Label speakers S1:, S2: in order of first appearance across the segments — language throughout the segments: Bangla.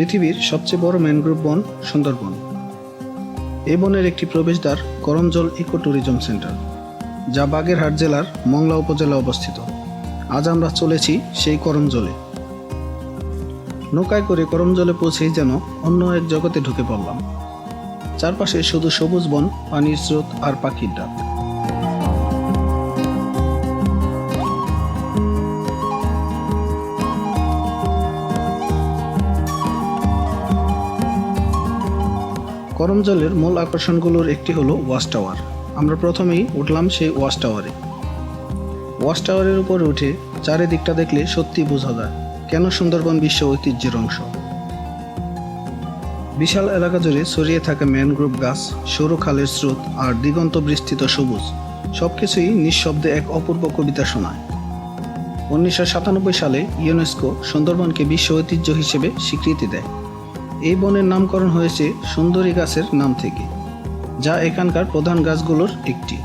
S1: পৃথিবীর সবচেয়ে বড় ম্যানগ্রোভ বন সুন্দরবন। এই বনের একটি প্রবেশদ্বার করমজল ইকো ট্যুরিজম সেন্টার, যা বাগেরহাট জেলার মংলা উপজেলা অবস্থিত। আজ আমরা চলেছি সেই করমজলে। নৌকায় করে করমজলে পৌঁছেই যেন অন্য এক জগতে ঢুকে পড়লাম। চারপাশে শুধু সবুজ বন, পানির স্রোত আর পাখির ডাক। করমজলের মূল আকর্ষণগুলোর একটি হলো ওয়াচ টাওয়ার। আমরা প্রথমেই উঠলাম সেই ওয়াচ টাওয়ারে। ওয়াচ টাওয়ারের উপরে উঠে চারিদিকটা দেখলে সত্যি বোঝা যায়, কেন সুন্দরবন বিশ্ব ঐতিহ্যের অংশ। বিশাল এলাকা জুড়ে ছড়িয়ে থাকা ম্যানগ্রোভ গাছ, সরু খালের স্রোত আর দিগন্ত বিস্তৃত সবুজ, সবকিছুই নিঃশব্দে এক অপূর্ব কবিতা শোনায়। উনিশশো সাতানব্বই সালে ইউনেস্কো সুন্দরবনকে বিশ্ব ঐতিহ্য হিসেবে স্বীকৃতি দেয়। এই বনের নামকরণ হয়েছে সুন্দরী গাছের নাম থেকে, যা এখানকার প্রধান গাছগুলোর একটি।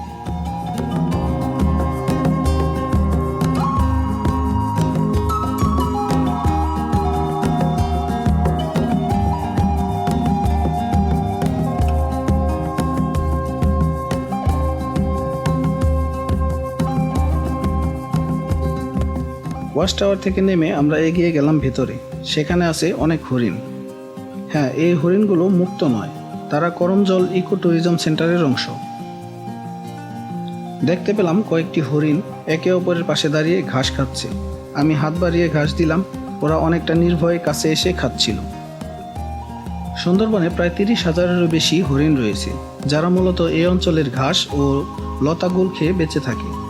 S1: ওয়াচ টাওয়ার থেকে নেমে আমরা এগিয়ে গেলাম ভেতরে, সেখানে আছে অনেক হরিণ। হ্যাঁ এই হরিণগুলো মুক্ত নয়। তারা করমজল ইকো ট্যুরিজম সেন্টারের অংশ। দেখতে পেলাম কয়েকটি হরিণ একে অপরের পাশে দাঁড়িয়ে ঘাস খাচ্ছে। আমি হাত বাড়িয়ে ঘাস দিলাম, ওরা অনেকটা নির্ভয়ে কাছে এসে খাচ্ছিল। সুন্দরবনে প্রায় তিরিশ হাজারেরও বেশি হরিণ রয়েছে, যারা মূলত এই অঞ্চলের ঘাস ও লতাগুল খেয়ে বেঁচে থাকে।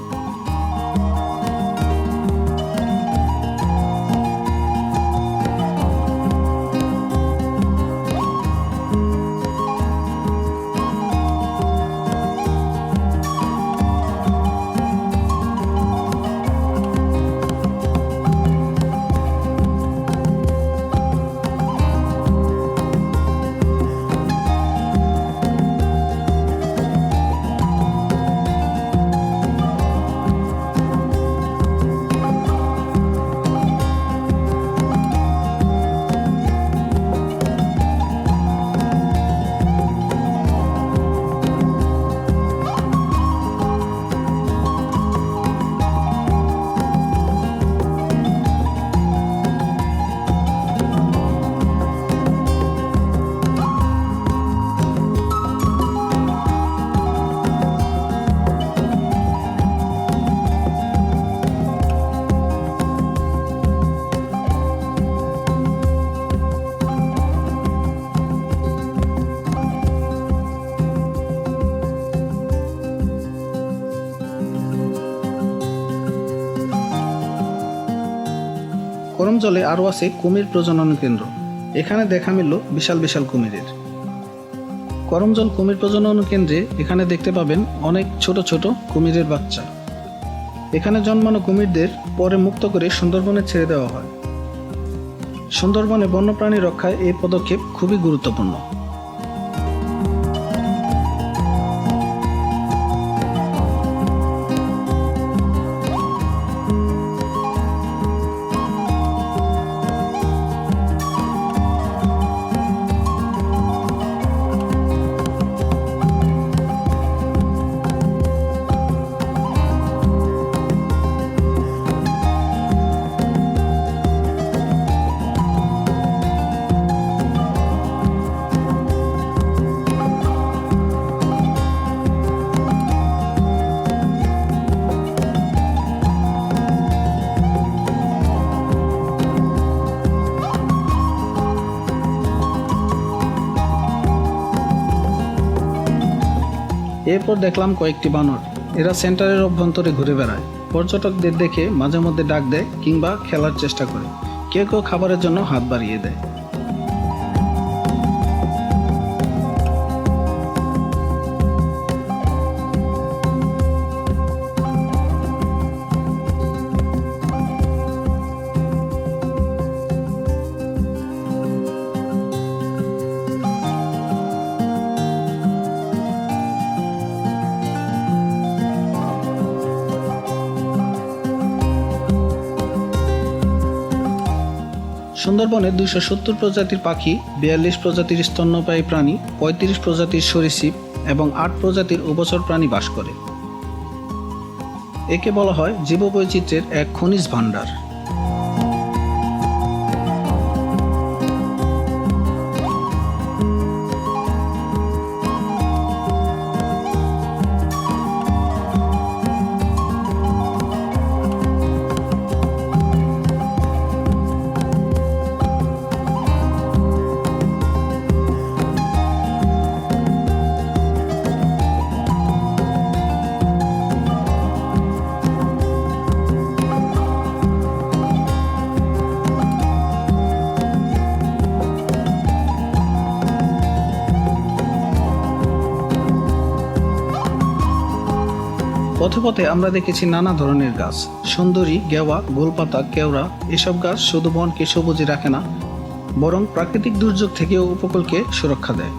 S1: করমজলে আরও আছে কুমির প্রজনন কেন্দ্র। এখানে দেখা মিলল বিশাল বিশাল কুমিরের। করমজল কুমির প্রজনন কেন্দ্রে এখানে দেখতে পাবেন অনেক ছোট ছোট কুমিরের বাচ্চা। এখানে জন্মানো কুমিরদের পরে মুক্ত করে সুন্দরবনে ছেড়ে দেওয়া হয়। সুন্দরবনে বন্যপ্রাণী রক্ষায় এই পদক্ষেপ খুবই গুরুত্বপূর্ণ। এরপর দেখলাম কয়েকটি বানর। এরা সেন্টারের অভ্যন্তরে ঘুরে বেড়ায়। পর্যটকদের দেখে মাঝে মধ্যে ডাক দেয় কিংবা খেলার চেষ্টা করে। কেউ কেউ খাবারের জন্য হাত বাড়িয়ে দেয়। সুন্দরবনে দুশো সত্তর প্রজাতির পাখি, বিয়াল্লিশ প্রজাতির স্তন্যপায়ী প্রাণী, পঁয়ত্রিশ প্রজাতির সরীসৃপ এবং আট প্রজাতির উভচর প্রাণী বাস করে। একে বলা হয় জীববৈচিত্র্যের এক খনিজ ভাণ্ডার। পথে পথে আমরা দেখেছি নানা ধরনের গাছ। সুন্দরী, গেওয়া, গোলপাতা, কেওড়া, এসব গাছ শুধু বনকে সবুজে রাখে না, বরং প্রাকৃতিক দুর্যোগ থেকেও উপকূলকে সুরক্ষা দেয়।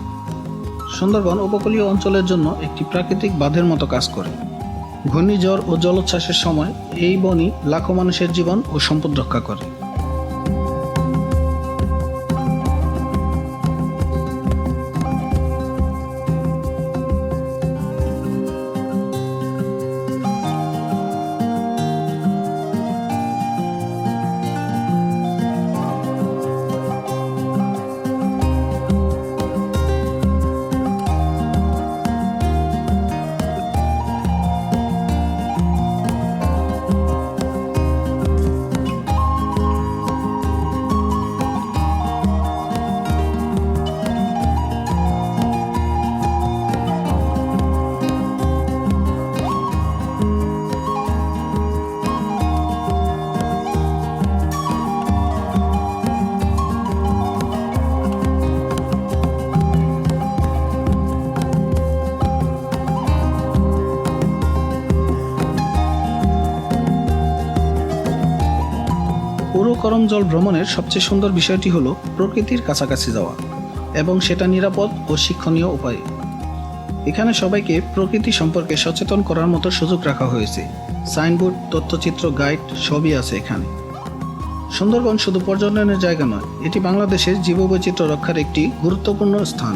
S1: সুন্দরবন উপকূলীয় অঞ্চলের জন্য একটি প্রাকৃতিক বাঁধের মতো কাজ করে। ঘূর্ণিঝড় ও জলোচ্ছ্বাসের সময় এই বনই লাখো মানুষের জীবন ও সম্পদ রক্ষা করে। করম জল ভ্রমণের সবচেয়ে সুন্দর বিষয়টি হলো প্রকৃতির কাছাকাছি যাওয়া এবং সেটা নিরাপদ ও শিক্ষণীয় উপায়ে। এখানে সবাইকে প্রকৃতি সম্পর্কে সচেতন করার মতো সুযোগ রাখা হয়েছে। সাইনবোর্ড, তথ্যচিত্র, গাইড সবই আছে এখানে। সুন্দরবন শুধু পর্যটনের জায়গা নয়, এটি বাংলাদেশের জীববৈচিত্র্য রক্ষার একটি গুরুত্বপূর্ণ স্থান।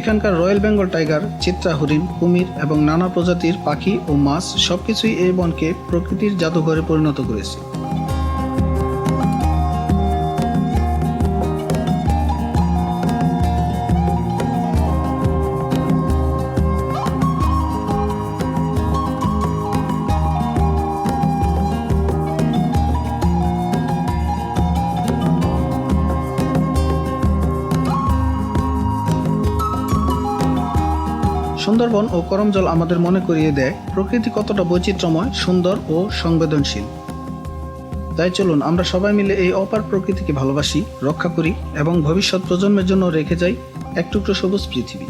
S1: এখানকার রয়্যাল বেঙ্গল টাইগার, চিত্রা হরিণ, কুমির এবং নানা প্রজাতির পাখি ও মাছ সবকিছুই এই বনকে প্রকৃতির জাদুঘরে পরিণত করেছে। সুন্দরবন ও করমজল আমাদের মনে করিয়ে দেয়, প্রকৃতি কতটা বৈচিত্র্যময়, সুন্দর ও সংবেদনশীল। তাই চলুন, আমরা সবাই মিলে এই অপার প্রকৃতিকে ভালোবাসি, রক্ষা করি এবং ভবিষ্যৎ প্রজন্মের জন্য রেখে যাই এক টুকরো সবুজ পৃথিবী।